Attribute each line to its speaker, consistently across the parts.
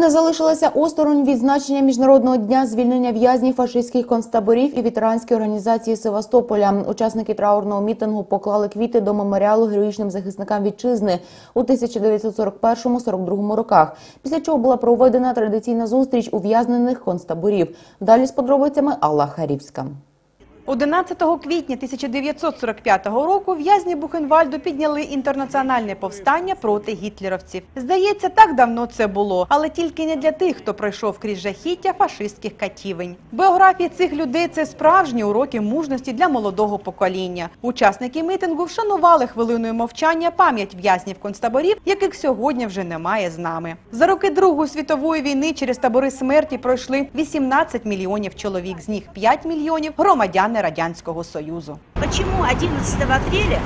Speaker 1: Не залишилася осторонь відзначення міжнародного дня звільнення в'язнів фашистських концтаборів і ветеранської організації Севастополя. Учасники траурного мітингу поклали квіти до меморіалу героїчним захисникам вітчизни у 1941-42 роках. Після чого була проведена традиційна зустріч ув'язнених концтаборів. Далі з подробицями Алла Харівська.
Speaker 2: 11 квітня 1945 року в'язні Бухенвальду підняли інтернаціональне повстання проти гітлерівців. Здається, так давно це було, але тільки не для тих, хто пройшов крізь жахіття фашистських катівень. Біографії цих людей це справжні уроки мужності для молодого покоління. Учасники мітингу вшанували хвилиною мовчання пам'ять в'язнів концтаборів, яких сьогодні вже немає з нами. За роки Другої світової війни через табори смерті пройшли 18 мільйонів чоловік, з них 5 мільйонів громадяни радянського союзу.
Speaker 3: Почему 11 апреля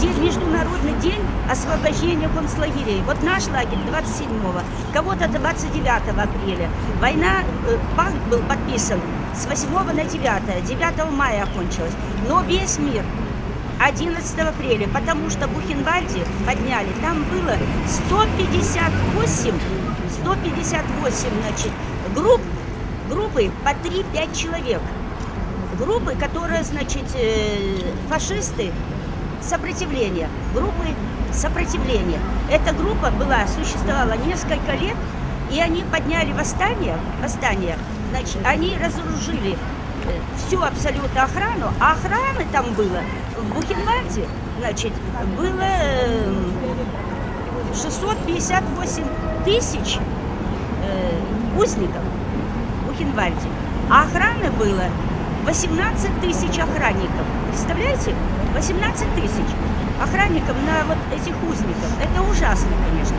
Speaker 3: день, Международный день освобождения концлагерей? Вот наш лагерь 27-го, кого-то 29 апреля. Война, э, пакт был подписан с 8 на 9, 9 мая окончилась. Но весь мир 11 апреля, потому что Бухенвальде подняли, там было 158, 158, значит, групп, группы по 3-5 человек группы, которые, значит, э, фашисты сопротивления, группы сопротивления. Эта группа была, существовала несколько лет, и они подняли восстание, восстание, значит, они разоружили э, всю абсолютно охрану, а охраны там было в Бухенвальде, значит, было э, 658 тысяч э, узников в Бухенвальде, а охраны было 18 тысяч охранников. Представляете? 18 тысяч охранников на вот этих узников. Это ужасно, конечно.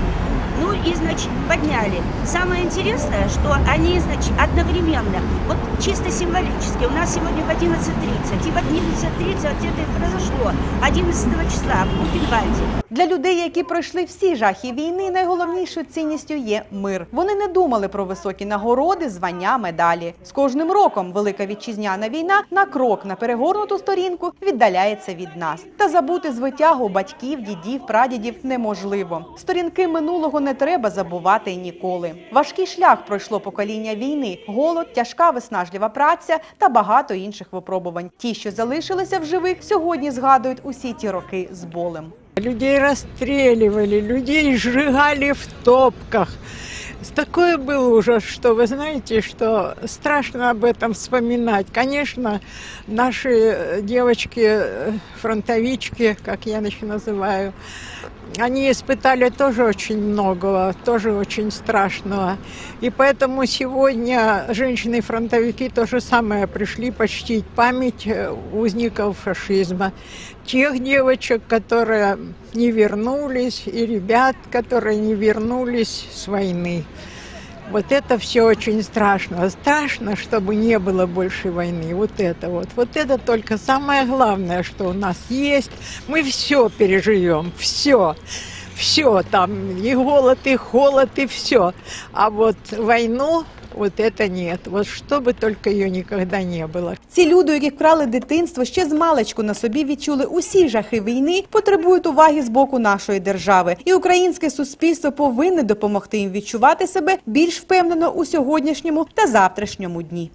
Speaker 3: Ну и, значит, подняли. Самое интересное, что они, значит, одновременно, вот чисто символически, у нас сегодня в 11.30, и в 11.30 вот это и произошло 11 числа в Бухенвальде.
Speaker 2: Для людей, які пройшли всі жахи війни, найголовнішою цінністю є мир. Вони не думали про високі нагороди, звання, медалі. З кожним роком велика вітчизняна війна на крок на перегорнуту сторінку віддаляється від нас. Та забути звитягу батьків, дідів, прадідів неможливо. Сторінки минулого не треба забувати ніколи. Важкий шлях пройшло покоління війни: голод, тяжка виснажлива праця та багато інших випробувань. Ті, що залишилися в живих, сьогодні згадують усі ті роки з болем.
Speaker 4: Людей расстреливали, людей сжигали в топках. Такое был ужас, что вы знаете, что страшно об этом вспоминать. Конечно, наши девочки-фронтовички, как я их называю, они испытали тоже очень многого, тоже очень страшного. И поэтому сегодня женщины-фронтовики то же самое пришли почтить память э, узников фашизма. Тех девочек, которые не вернулись, и ребят, которые не вернулись с войны. Вот это все очень страшно. Страшно, чтобы не было больше войны. Вот это вот. Вот это только самое главное, что у нас есть. Мы все переживем, все. Все там, и голод, и холод, и все. А вот войну, вот это нет. Вот чтобы только ее никогда не было.
Speaker 2: Ці люди, які вкрали дитинство, ще з маличку на собі відчули усі жахи війни, потребують уваги з боку нашої держави. І українське суспільство повинне допомогти їм відчувати себе більш впевнено у сьогоднішньому та завтрашньому дні.